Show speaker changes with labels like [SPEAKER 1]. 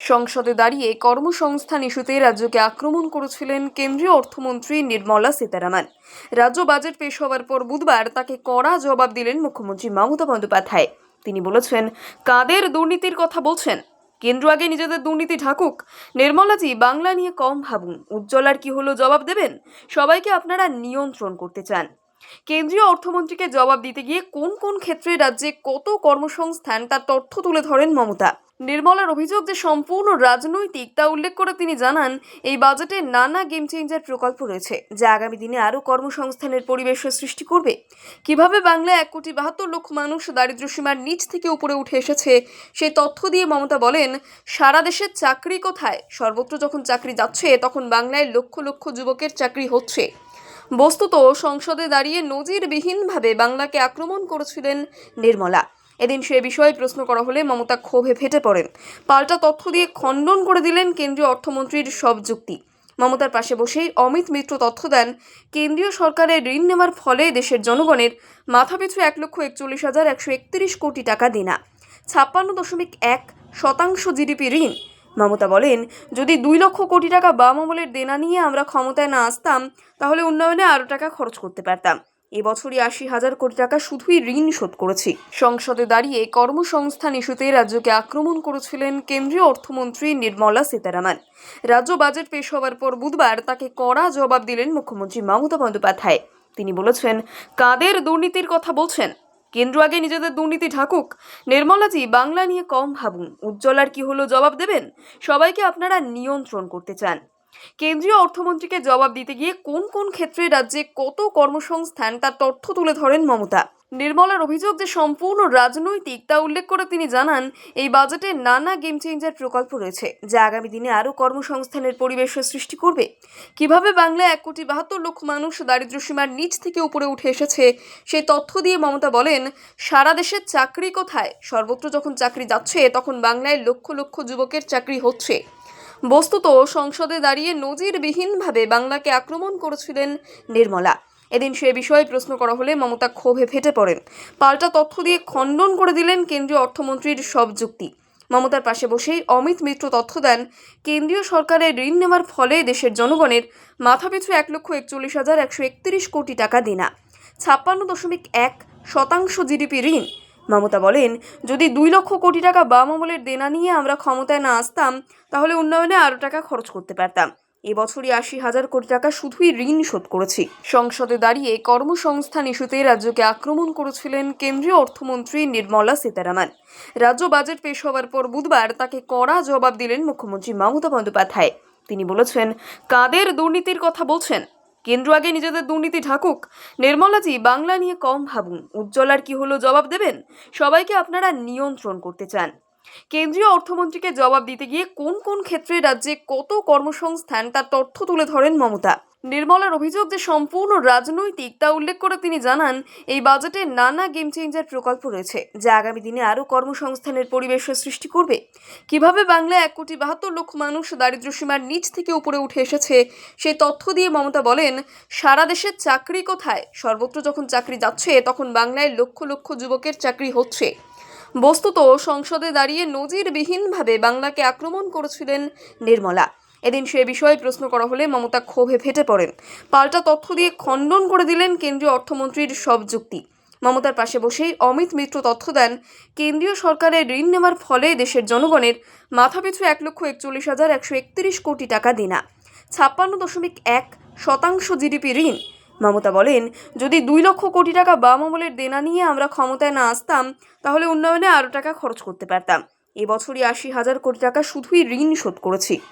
[SPEAKER 1] সংসদে দাঁড়িয়ে কর্মসংস্থান ইস্যুতে রাজ্যকে আক্রমণ করেছিলেন কেন্দ্রীয় অর্থমন্ত্রী নির্মলা সীতারামন। রাজ্য বাজেট পেশ হওয়ার পর বুধবার তাকে কড়া জবাব দিলেন মুখ্যমন্ত্রী মমতা বন্দ্যোপাধ্যায়। তিনি বলেছেন, কাদের দুর্নীতির কথা বলছেন? কেন্দ্র আগে নিজেদের দুর্নীতি ঢাকুক। নির্মলাজি, বাংলা নিয়ে কম ভাবুন। উজ্জ্বলার কি হলো জবাব দেবেন? সবাইকে আপনারা নিয়ন্ত্রণ করতে চান। কেন্দ্রীয় অর্থমন্ত্রীকে জবাব দিতে গিয়ে কোন কোন ক্ষেত্রে রাজ্যে কত কর্মসংস্থান তার তথ্য তুলে ধরেন মমতা। নির্মলার অভিযোগ যে সম্পূর্ণ রাজনৈতিক তা উল্লেখ করে তিনি জানান, এই বাজেটে নানা গেম চেঞ্জার প্রকল্প রয়েছে, যা আগামী দিনে আরও কর্মসংস্থানের পরিবেশের সৃষ্টি করবে। কীভাবে বাংলায় এক কোটি বাহাত্তর লক্ষ মানুষ দারিদ্র্যসীমার নিচ থেকে উপরে উঠে এসেছে সেই তথ্য দিয়ে মমতা বলেন, সারা দেশের চাকরি কোথায়? সর্বত্র যখন চাকরি যাচ্ছে, তখন বাংলায় লক্ষ লক্ষ যুবকের চাকরি হচ্ছে। বস্তুত সংসদে দাঁড়িয়ে নজিরবিহীনভাবে বাংলাকে আক্রমণ করেছিলেন নির্মলা। এদিন সে বিষয়ে প্রশ্ন করা হলে মমতা ক্ষোভে ফেটে পড়েন। পাল্টা তথ্য দিয়ে খণ্ডন করে দিলেন কেন্দ্রীয় অর্থমন্ত্রীর সব যুক্তি। মমতার পাশে বসেই অমিত মিত্র তথ্য দেন, কেন্দ্রীয় সরকারের ঋণ নেওয়ার ফলে দেশের জনগণের মাথাপিছু এক লক্ষ একচল্লিশ হাজার একশো একত্রিশ কোটি টাকা দেনা, ছাপ্পান্ন দশমিক এক শতাংশ জিডিপি ঋণ। মমতা বলেন, যদি দুই লক্ষ কোটি টাকা বাম আমলের দেনা নিয়ে আমরা ক্ষমতায় না আসতাম, তাহলে উন্নয়নে আরও টাকা খরচ করতে পারতাম। এবছরই আশি হাজার কোটি টাকা শুধুই ঋণ শোধ করেছি। সংসদে দাঁড়িয়ে কর্মসংস্থান ইস্যুতে রাজ্যকে আক্রমণ করেছিলেন কেন্দ্রীয় অর্থমন্ত্রী নির্মলা সীতারামন। রাজ্য বাজেট পেশ হওয়ার পর বুধবার তাকে কড়া জবাব দিলেন মুখ্যমন্ত্রী মমতা বন্দ্যোপাধ্যায়। তিনি বলেছেন, কাদের দুর্নীতির কথা বলছেন? কেন্দ্র আগে নিজেদের দুর্নীতি ঢাকুক। নির্মলাজি, বাংলা নিয়ে কম ভাবুন। উজ্জ্বলার কি হলো জবাব দেবেন? সবাইকে আপনারা নিয়ন্ত্রণ করতে চান। কেন্দ্রীয় অর্থমন্ত্রীকে জবাব দিতে গিয়ে কোন কোন ক্ষেত্রে রাজ্যে কত কর্মসংস্থান, তার তথ্য তুলে ধরেন মমতা। নির্মলার অভিযোগ যে সম্পূর্ণ রাজনৈতিক, তা উল্লেখ করে তিনি জানান, এই বাজেটে নানা গেম চেঞ্জার প্রকল্প রয়েছে, যা আগামী দিনে আরও কর্মসংস্থানের পরিবেশের সৃষ্টি করবে। কীভাবে বাংলায় এক কোটি বাহাত্তর লক্ষ মানুষ দারিদ্র্যসীমার নিচ থেকে উপরে উঠে এসেছে সেই তথ্য দিয়ে মমতা বলেন, সারা দেশের চাকরি কোথায়? সর্বত্র যখন চাকরি যাচ্ছে, তখন বাংলায় লক্ষ লক্ষ যুবকের চাকরি হচ্ছে। বস্তুত সংসদে দাঁড়িয়ে নজিরবিহীনভাবে বাংলাকে আক্রমণ করেছিলেন নির্মলা। এদিন সে বিষয়ে প্রশ্ন করা হলে মমতা ক্ষোভে ফেটে পড়েন। পাল্টা তথ্য দিয়ে খণ্ডন করে দিলেন কেন্দ্রীয় অর্থমন্ত্রীর সব যুক্তি। মমতার পাশে বসেই অমিত মিত্র তথ্য দেন, কেন্দ্রীয় সরকারের ঋণ নেওয়ার ফলে দেশের জনগণের মাথাপিছু এক লক্ষ একচল্লিশ হাজার একশো একত্রিশ কোটি টাকা দেনা, ছাপ্পান্ন দশমিক এক শতাংশ জিডিপি ঋণ মমতা বলেন, যদি দুই লক্ষ কোটি টাকা বাম আমলের দেনা নিয়ে আমরা ক্ষমতায় না আসতাম, তাহলে উন্নয়নে আরও টাকা খরচ করতে পারতাম। এবছরই আশি হাজার কোটি টাকা শুধুই ঋণ শোধ করেছি। সংসদে দাঁড়িয়ে কর্মসংস্থান ইস্যুতে রাজ্যকে আক্রমণ করেছিলেন কেন্দ্রীয় অর্থমন্ত্রী নির্মলা সীতারামন। রাজ্য বাজেট পেশ হওয়ার পর বুধবার তাকে কড়া জবাব দিলেন মুখ্যমন্ত্রী মমতা বন্দ্যোপাধ্যায়। তিনি বলেছেন, কাদের দুর্নীতির কথা বলছেন? কেন্দ্র আগে নিজেদের দুর্নীতি ঢাকুক। নির্মলাজি, বাংলা নিয়ে কম ভাবুন। উজ্জ্বল আর কি হলো জবাব দেবেন? সবাইকে আপনারা নিয়ন্ত্রণ করতে চান। কেন্দ্রীয় অর্থমন্ত্রীকে জবাব দিতে গিয়ে কোন কোন ক্ষেত্রে রাজ্যে কত কর্মসংস্থান তার তথ্য তুলে ধরেন মমতা? নির্মলার অভিযোগ যে সম্পূর্ণ রাজনৈতিক তা উল্লেখ করে তিনি জানান, এই বাজেটে নানা গেম চেঞ্জার প্রকল্প রয়েছে, যা আগামী দিনে আরও কর্মসংস্থানের পরিবেশের সৃষ্টি করবে। কীভাবে বাংলায় এক কোটি বাহাত্তর লক্ষ মানুষ দারিদ্র্যসীমার নিচ থেকে উপরে উঠে এসেছে সেই তথ্য দিয়ে মমতা বলেন, সারা দেশের চাকরি কোথায়? সর্বত্র যখন চাকরি যাচ্ছে, তখন বাংলায় লক্ষ লক্ষ যুবকের চাকরি হচ্ছে। বস্তুত সংসদে দাঁড়িয়ে নজিরবিহীনভাবে বাংলাকে আক্রমণ করেছিলেন নির্মলা। এদিন সে বিষয়ে প্রশ্ন করা হলে মমতা ক্ষোভে ফেটে পড়েন। পাল্টা তথ্য দিয়ে খণ্ডন করে দিলেন কেন্দ্রীয় অর্থমন্ত্রীর সব যুক্তি। মমতার পাশে বসেই অমিত মিত্র তথ্য দেন, কেন্দ্রীয় সরকারের ঋণ নেওয়ার ফলে দেশের জনগণের মাথাপিছু এক লক্ষ একচল্লিশ হাজার একশো একত্রিশ কোটি টাকা দেনা, ছাপ্পান্ন দশমিক এক শতাংশ জিডিপি ঋণ। মমতা বলেন, যদি দুই লক্ষ কোটি টাকা বাম আমলের দেনা নিয়ে আমরা ক্ষমতায় না আসতাম, তাহলে উন্নয়নে আরও টাকা খরচ করতে পারতাম। এবছরই আশি হাজার কোটি টাকা শুধুই ঋণ শোধ করেছি।